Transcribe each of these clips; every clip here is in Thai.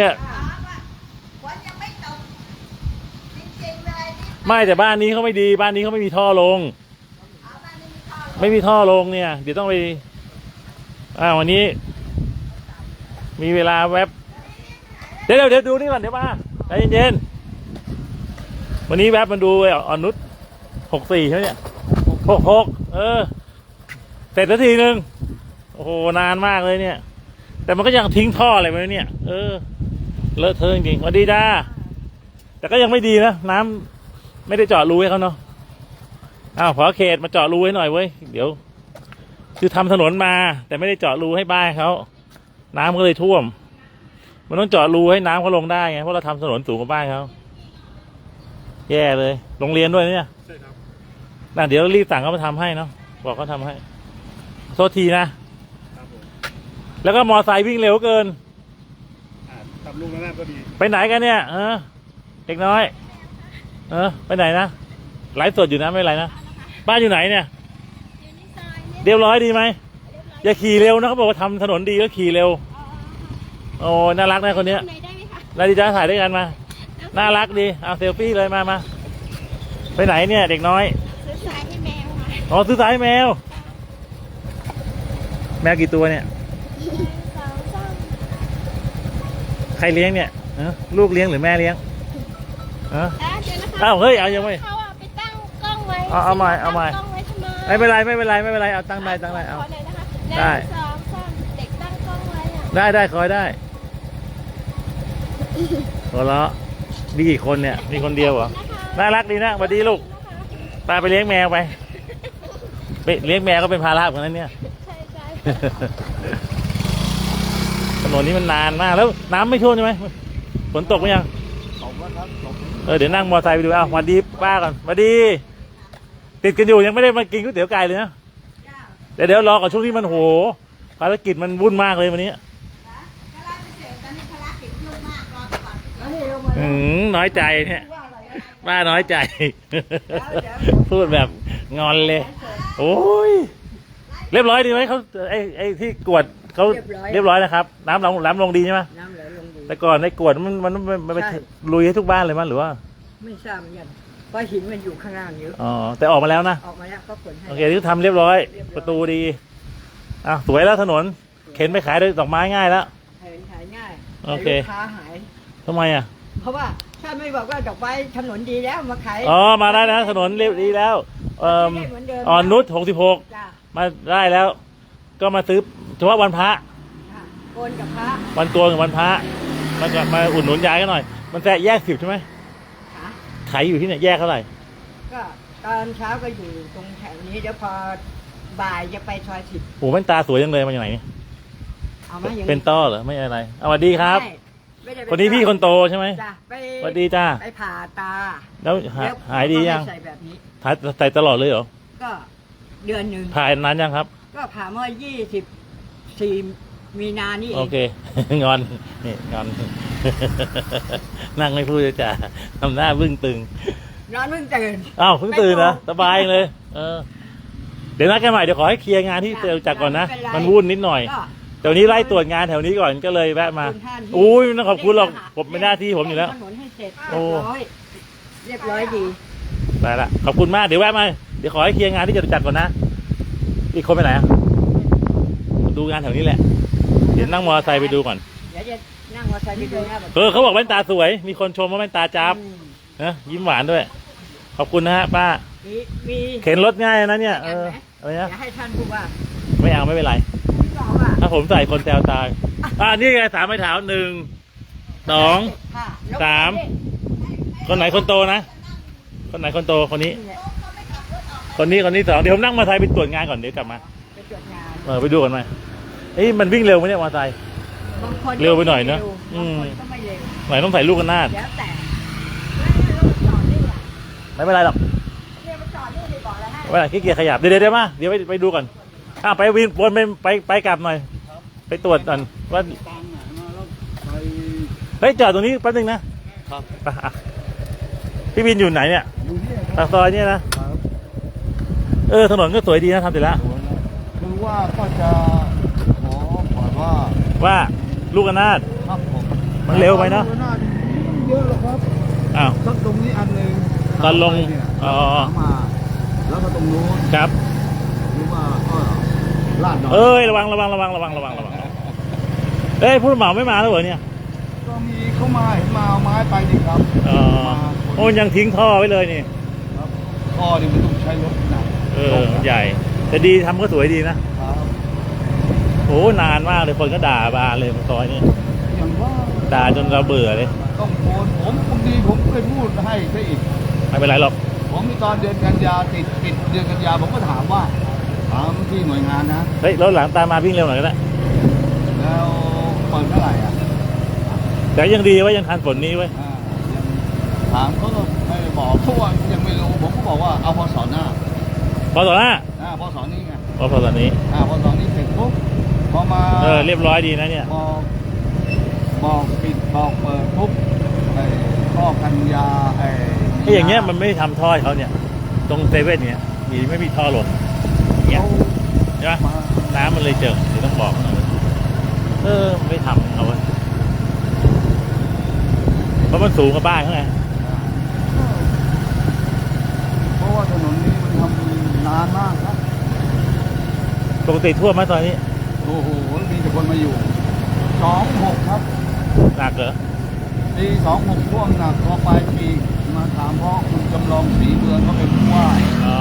เนี่ยไม่แต่บ้านนี้เขาไม่ดีบ้านนี้เขาไม่มีท่อลง ไม่มีท่อลงเนี่ย เดี๋ยวต้องไปอ่าวันนี้ มีเวลาแวบเดี๋ยวเดี๋ยวดูนี่ก่อนเดี๋ยวมาใจเย็นๆวันนี้แวบมาดูไอ้อ่อนนุชหกสี่ใช่ไหมเนี่ยหกหกเออ เสร็จสักทีหนึ่งโอ้โหนานมากเลยเนี่ย แต่มันก็ยังทิ้งท่ออะไรไว้เนี่ย เออ เลอะเทอะจริงๆสวัสดีจ้าแต่ก็ยังไม่ดีนะน้ำไม่ได้เจาะรูให้เขาเนาะอ้าวขอเขตมาเจาะรูให้หน่อยเว้ยเดี๋ยว คือทำถนนมา แต่ไม่ได้เจาะรูให้บ้านเขาน้ำก็เลยท่วม มันต้องเจาะรูให้น้ำเขาลงได้ไงเพราะเราทำถนนสูงกว่าบ้านเขาแย่เลย โรงเรียนด้วยเนี่ยใช่ครับน่ะเดี๋ยวรีบสั่งเขามาทำให้เนาะบอกเขาทำให้ โทษทีนะแล้วก็มอไซค์วิ่งเร็วเกิน อ่าทำลูกแล้วน่าก็ดีไปไหนกันเนี่ยเออเด็กน้อย เออ ไปไหนนะไลฟ์สดอยู่นะไม่เป็นไรนะบ้านอยู่ไหนเนี่ยอยู่ในซอยเนี่ยเรียบร้อยดีไหมอย่าขี่เร็วนะเขาบอกว่าทำถนนดีก็ขี่เร็วโอ้น่ารักนะคนเนี้ยไหนได้ไหมคะนาดีจ้าถ่ายด้วยกันมา น่ารักดีเอาเซลฟี่เลยมามาไปไหนเนี่ย เด็กน้อยซื้อสายให้แมวค่ะอ๋อซื้อสายแมว แมวกี่ตัวเนี่ย สองสาม ใครเลี้ยงเนี่ยฮะลูกเลี้ยงหรือแม่เลี้ยงฮะอะเดี๋ยวนะคะอ้าวเฮ้ยเอายังไม่ เขาอะไปตั้งกล้องไว้เอาเอาใหม่เอาใหม่ ตั้งกล้องไว้ทำไมไม่เป็นไรไม่เป็นไรไม่เป็นไรเอาตั้งได้ตั้งได้เอาขอหน่อยนะคะได้ หนึ่งสองสามเด็กตั้งกล้องไว้อะได้ได้คอยได้หัวเราะมีกี่คนเนี่ย มีคนเดียวเหรอนะคะน่ารักดีนะสวัสดีลูกตาไปเลี้ยงแมวไปไปเลี้ยงแมวก็เป็นภาระเหมือนกันเนี่ย ใช่ใช่ถ นนนี้มันนานมากแล้วน้ำไม่ท่วมใช่ไหมฝนตกไหมยังขอบคุณครับเออเดี๋ยวนั่งมอเตอร์ไซค์ไปดูเอ้าวสวัสดีป้าก่อนสวัสดี ติดกันอยู่ยังไม่ได้มากินก๋วยเตี๋ยวไก่เลยนะเดี๋ยวเดี๋ยวรอก่อนช่วงที่มันโหภารกิจมันวุ่นมากเลยวันนี้อืมน้อยใจเนี่ยป้าน้อยใจ พูดแบบงอนเลย โอ้ย เรียบร้อยดีไหมเขาไอ้ไอ้ที่กวดเขาเรียบร้อย เรียบร้อยนะครับ น้ำลงน้ำลงดีใช่ไหมน้ำไหลลงดีแต่ก่อนไอ้กวดมันมันมันมันไปใช่ลุยให้ทุกบ้านเลยมั้ยหรือว่าไม่ทราบเหมือนกันเพราะหินมันอยู่ข้างล่างเยอะอ๋อแต่ออกมาแล้วนะออกมาแล้วก็ขนให้ โอเคที่ทำเรียบร้อย เรียบร้อย ประตูดีอะสวยแล้วถนน เข็นไปขายได้ดอกไม้ง่ายแล้ว ขายขายง่ายโอเคลูกค้าหาย ทำไมอะเพราะว่าถ้าไม่บอกว่าดอกไม้ถนนดีแล้วมาขายอ๋อมาได้นะถนนเรียบดีแล้วเอ่อไม่ได้เหมือนเดิมอ่อนนุชหกสิบหกจ้ะมาได้แล้ว ก็มาซื้อเฉพาะวันพระ ค่ะโกนกับพระวันโกนกับวันพระมาก็มาอุดหนุนยายกันหน่อย มันแตะแยกสิบใช่ไหมค่ะขายอยู่ที่เนี่ยแยกเท่าไหร่ก็ตอนเช้าก็อยู่ตรงแถวนี้เดี๋ยวพอบ่ายจะไปซอยสิบโอ้แว่นตาสวยจังเลยมาจากไหนเนี่ยเอามาอย่างเป็นต้อเหรอไม่อะไรเอาสวัสดีครับไม่ไม่ได้เป็คนนี้พี่คนโตใช่ไหมจ้ะไปสวัสดีจ้าไปผ่าตาแล้วหาแล้วหายดียังก็ไม่ใส่แบบนี้หายใส่ตลอดเลยเหรอก็เดือนหนึ่งถ่ายนานยังครับ ก็ผ่าเมื่อยี่สิบสี่มีนานี่เอโองเค งอนนี่งอน นั่งไม่พูดเลยจ้ะทำหน้าบึ้งตึง นอนเพิ่งตื่น อ้าวเพิ่งตื่นนะไม่พอสบายเลย เออ เดี๋ยวนัดกันใหม่เดี๋ยวขอให้เคลียร์งานที่จ้ะเจอจักรก่อนนะ ไม่เป็นไร มันวุ่นนิดหน่อยก็ เดี๋ยวนี้ไล่ตรวจงานแถวนี้ก่อนก็เลยแวะมา ขอบคุณท่านที่ อุ้ยไม่ต้องขอบคุณหรอกผมเป็นหน้าที่ผมอยู่แล้ว ถนนให้เสร็จโอ้ เรียบร้อยเรียบร้อยดีได้ละขอบคุณมากเดี๋ยวแวะมา เดี๋ยวขอให้เคลียร์งานที่จตุจักรก่อนนะ อีกคนไปไหนอะดูงานแถวนี้แหละ เดี๋ยวนั่งมอเตอร์ไซค์ไปดูก่อน เดี๋ยวจะนั่งมอเตอร์ไซค์ไปดูหน้าแบบเออเขาบอกแว่นตาสวย มีคนชมว่าแว่นตาจับอืมนะยิ้มหวานด้วย ขอบคุณนะฮะป้า มีมีเข็นรถง่ายนะเนี่ย เออ อะไรเดี๋ยนะวให้ท่านผู้ว่า ไม่เอาไม่เป็นไรบอกว่าถ้าผมใส่คนแซวตาย อ่านี่ไงสามไม้เท้าหนึ่ง สองค่ะแล้วสาม คนไหนคนโตนะ คนไหนคนโตคนนี้นี่แหละ คนนี้คนนี้สองเดี๋ยวผมนั่งมอเตอร์ไซค์ไปตรวจงานก่อนเดี๋ยวกลับมาไปตรวจงานเออไปดูกันไหมเอ้ยมันวิ่งเร็วไหมเนี่ยมอเตอร์ไซค์ บางคนเร็วไปหน่อยเนอะร็วอืมบางคนก็ไม่เร็วหน่อยต้องใส่ลูกกันนาดแล้วแต่ไม่เป็นไรหรอกเนี่ยมันจอดนี่เลยบอกแล้วให้ไม่เป็นไรขี้เกียจขยับเดี๋ยวเดี๋ยวเดี๋ยวมาเดี๋ยวไปไปดูก่อนอะไปวินวนไปไปไปกลับหน่อยไปตรวจก่อนว่าตามหนามาแล้วไปเฮ้ยจอดตรงนี้แป๊บนึงนะครับไปอะพี่วินอยู่ไหนเนี่ยอยู่นี่คปารับกซอยเนี่ยนะครับ เออถนนก็สวยดีนะทำเสร็จแล้วสวยนะคือว่าก็จะขอบอกว่าว่าลูกอนาถครับผมมมันเร็วไปเนาะเยอะหรอกครับอ้าวสักตรงนี้อันหนึ่งตอนลงเนี่ยอ๋อมาแล้วก็ตรงนู้นครับหรือว่าก็ลาดหน่อยเอ้ยระวังระวังระวังระวังระวังระวังเอ้ยผู้รับเหมาไม่มาแล้วเหรอเนี่ยก็มีเข้ามาเห็นมาเอาไม้ไปดิครับอ๋อโอ้ยยังทิ้งท่อไว้เลยนี่ครับท่อนี่มันต้องใช้รถหนัก เออใหญ่ แต่ดีทำก็สวยดีนะครับโอ้นานมากเลยคนก็ด่าบานเลยซอยนี้อย่างว่าด่าจนเราเบื่อเลย ต้องโอนผมบางทีผมเคยพูดให้ซะอีกไม่เป็นไรหรอก ผมตอนเดือนกันยาติดปิดเดือนกันยาผมก็ถามว่าถามที่หน่วยงานนะเฮ้ยรถหลังตามมาวิ่งเร็วหน่อยก็ได้แล้วเปิดเมื่อไหร่อะแต่ยังดีว่ายังทันฝนนี้ไว้ยอ่ายังถามเขาก็ไม่บอกเพราะว่ายังไม่รู้ผมก็บอกว่าเอาพอสอนหน้า พอต่อหน้าอ่าพอสอนนี้ไงพอพอตอนนี้อ่าพอสอนนี้เสร็จปุ๊บพอมาเออเรียบร้อยดีนะเนี่ยบอกบอกปิดบอกเปิดปุ๊บไอ้ข้อกันยาไอ้ไอ้อย่างเงี้ยมันไม่ได้ทำท่อให้เขาเนี่ย ตรงเซเว่นเนี่ยมีไม่มีท่อหล่นเนี่ยเขาใช่ไหมมาน้ำมันเลยเจิ่งเดี๋ยวต้องบอกหน่อยเออไม่ทำเอาไว้เพราะมันสูงกับบ้านเขาไง เพราะว่าถนนนี้มันทำ นานมากครับปกติท่วมไหมตอนนี้ โอ้โหมีแต่คนมาอยู่สองหกครับหนักเหรอปีสองหกช่วงหนักพอปลายปีมาถามพ่อคุณจำลองศรีเมืองเขาเป็นผู้ว่าอ๋อ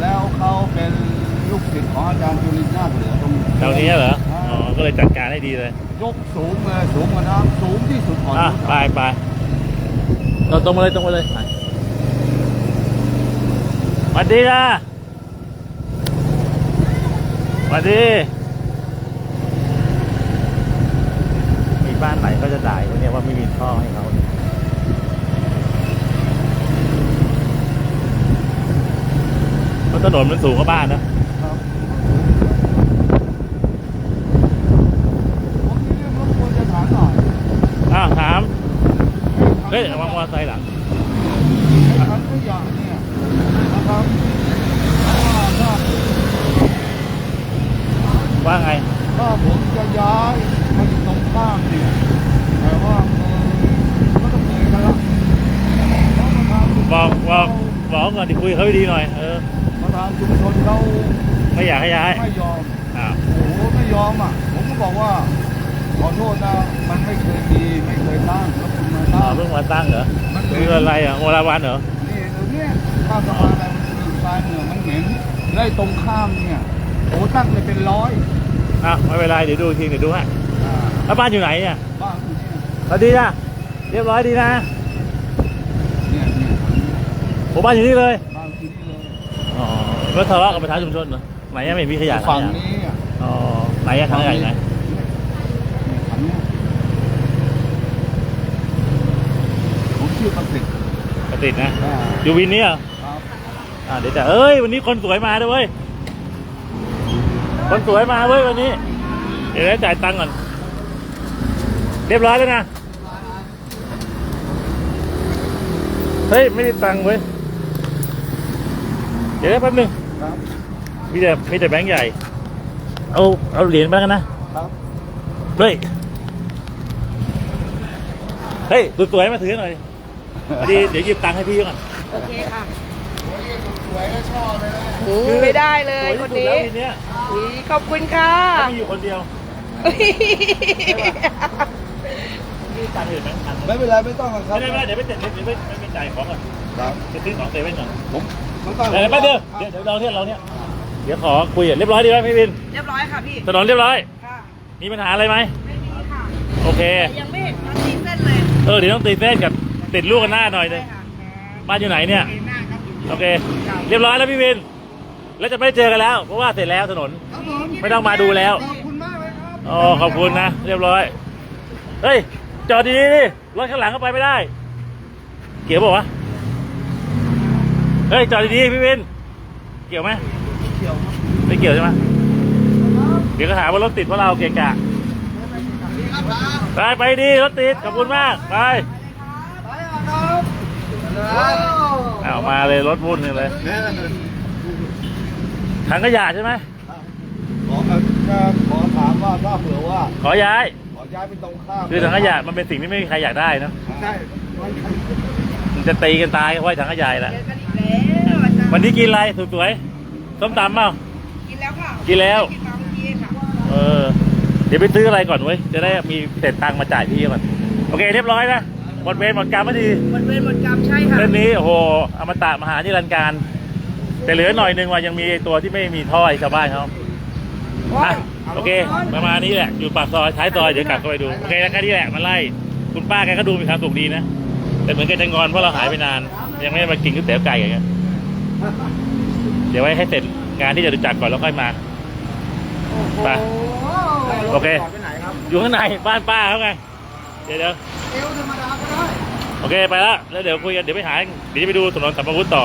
แล้วเขาเป็นลูกศิษย์ของอาจารย์จุลินทร์นาถเหลือตรงแถวนี้เหรออ๋อก็เลยจัดการให้ดีเลย ยกสูงเลยสูงกว่าน้ำสูงที่สุดของอะยุทธไปไปเราตรงมาเลยตรงมาเลยไปสวัสดีนะ สวัสดีมีบ้านไหนก็จะด่ายคนเนี้ยว่าไม่มีท่อให้เขาเพราะถนนมันสูงกว่าบ้านนะครับผมมีเรื่องรบกวนจะถามหน่อยอ้าวถาม เฮ้ยระวังมอเตอร์ไซค์หลังถังขยะเนี่ยนะครับว่าถ้า ว่าไงถ้าผมจะย้ายมาอยู่ตรงข้ามเนี่ยแต่ว่าเออก็ต้องเหนื่อยกันละเพราะประธานชุมชนบอกบอกบอกก่อนที่คุยกับเขาให้ดีหน่อย เออประธานชุมชนเราไม่อยากให้ย้ายไม่ยอมอ้าวโอ้โหไม่ยอมอะ ผมก็บอกว่าขอโทษนะมันไม่เคยมีไม่เคยตั้งแล้วคุณมาอ๋อตั้งเพิ่งมาตั้งเหรอมันเหม็คืนออะไรอะโอลาวันเหรอนี่เดี๋ยวเนี่ยข้าวสะพานอะไรมันอยู่ซ้ายมือมันเหม็นไล่ตรงข้ามเนี่ย โอ้ตั้งเลยเป็นร้อยอ้าวไม่เป็นไรเดี๋ยวดูอีกทีเดี๋ยวดูฮะอ่าแล้วบ้านอยู่ไหนเนี่ยบ้านอยู่เนี่ยสวัสดีจ้ะเรียบร้อยดีนะเนี่ยเนี่ยผมบ้านอยู่นี่เลยบ้านที่นี่เลยอ๋อแล้วทะเลาะกับประธานชุมชนเหรอไหนยังไม่มีขยะฝั่งขยะนี้อะอ๋อไหนอะทางไหนไหนเนี่ยฝั่งเนี้ยผมชื่อประสิทธิ์กระติดนะ อ่าอยู่วินนี้เหรอครับอ่าเดี๋ยวจะเอ้ยวันนี้คนสวยมาด้วยเว้ย คนสวยมาเว้ยวันนี้ เดี๋ยวได้จ่ายตังค์ก่อน เรียบร้อยแล้วนะ เฮ้ย ไม่ได้ตังค์เว้ย เดี๋ยวได้แป๊บนึงครับมีแต่มีแต่แบงค์ใหญ่ เอาเอาเหรียญไปกันนะครับเฮ้ย เฮ้ยสวยๆมาถือหน่อยดีเดี๋ยวหยิบตังค์ให้พี่ก่อน โอเคค่ะ สวยก็ชอบเลยนะหูไม่ได้เลยคนสวยที่สุดนี้แล้วทีเนี้ย อุ๊ยขอบคุณค่ะถ้ามีอยู่คนเดียวมีตังค์อื่นไหมตังค์ไม่เป็นไรไม่ต้องหรอกครับไม่ได้ไม่ได้เดี๋ยวไปเจ็ดเดี๋ยวไปเดี๋ยวไปจ่ายของก่อนครับจะซื้อของเซเว่นก่อนผมไม่ต้องเดี๋ยวไปเดี๋ยวเดี๋ยวเดี๋ยวเราเนี่ยเราเนี่ยเดี๋ยวขอคุยอะเรียบร้อยดีไหมพี่วินเรียบร้อยค่ะพี่ถนนเรียบร้อยค่ะมีปัญหาอะไรไหมไม่มีค่ะโอเคแต่ยังไม่เห็นทันทีเส้นเลยเออเดี๋ยวต้องตีเส้นกับติดลูกกันหน้าหน่อยนึใช่งค่ะบ้านอยู่ไหนเนี่ยเห็นหน้าครับอยู่โอเค เรียบร้อยแล้วพี่วิน แล้วจะไม่ได้เจอกันแล้ว เพราะว่าเสร็จแล้วถนน ครับผมไม่ต้องมาดูแล้ว ขอบคุณมากเลยครับอ๋อขอบคุณนะ เรียบร้อย เฮ้ย จอดดีๆดิรถข้างหลังก็ไปไม่ได้ เกี่ยวบอกวะเฮ้ย จอดดีๆพี่วิน เกี่ยวไหมเกี่ยวครับไม่เกี่ยวใช่ไหมเดี๋ยวก็หาว่ารถติดเพราะเราเกะกะไปไปดีรถติดขอบคุณมากไปไปอะครับเอามาเลยรถวุ่นเลย ถังขยะใช่ไหมขอเอ่อขอถามว่าถ้าเผื่อว่า ขอย้าย ขอย้ายเป็นตรงข้ามคือถังขยะมันเป็นสิ่งที่ไม่มีใครอยากได้เนอะใช่มันมันจะตีกันตายเพราะไอ้ถังขยะแหละเจอกันอีกแล้วอาจารย์วันนี้กินอะไรสวยๆส้มตำเปล่า กินแล้วค่ะกินแล้ว กินมาเมื่อกี้ค่ะเออ เดี๋ยวไปซื้ออะไรก่อนเว้ย จะได้มีเศษตังค์มาจ่ายพี่ก่อน โอเคเรียบร้อยนะ หมดเวรหมดกรรมไม่ดีหมดเวรหมดกรรมใช่ค่ะ เรื่องนี้โอ้โหอมตะมหานิรันดร์การ แต่เหลือหน่อยหนึงว่ายังมีไอ้ตัวที่ไม่มีท่อให้ชาวบ้านเขาอะโอเค ประมาณนี้แหละ อยู่ปากซอยท้ายซอยเดี๋ยวกลับเข้าไปดู โอเคแล้วแค่นี้แหละมาไล่ คุณป้าแกก็ดูมีความสุขดีนะ แต่เหมือนแกจะงอนเพราะเราหายไปนาน ยังไม่ได้มากินก๋วยเตี๋ยวไก่อย่างเงี้ยเดี๋ยวไว้ให้เสร็จงานที่จะดูจักรก่อนแล้วค่อยมาไปโอเคจอดไปไหนครับอยู่ข้างในบ้านป้าเขาไง เดี๋ยวเดี๋ยวเอวธรรมดาก็ได้โอเคไปแล้วแล้วเดี๋ยวคุยกันเดี๋ยวไปหาเดี๋ยวจะไปดูถนนสัมภวุฒิต่อ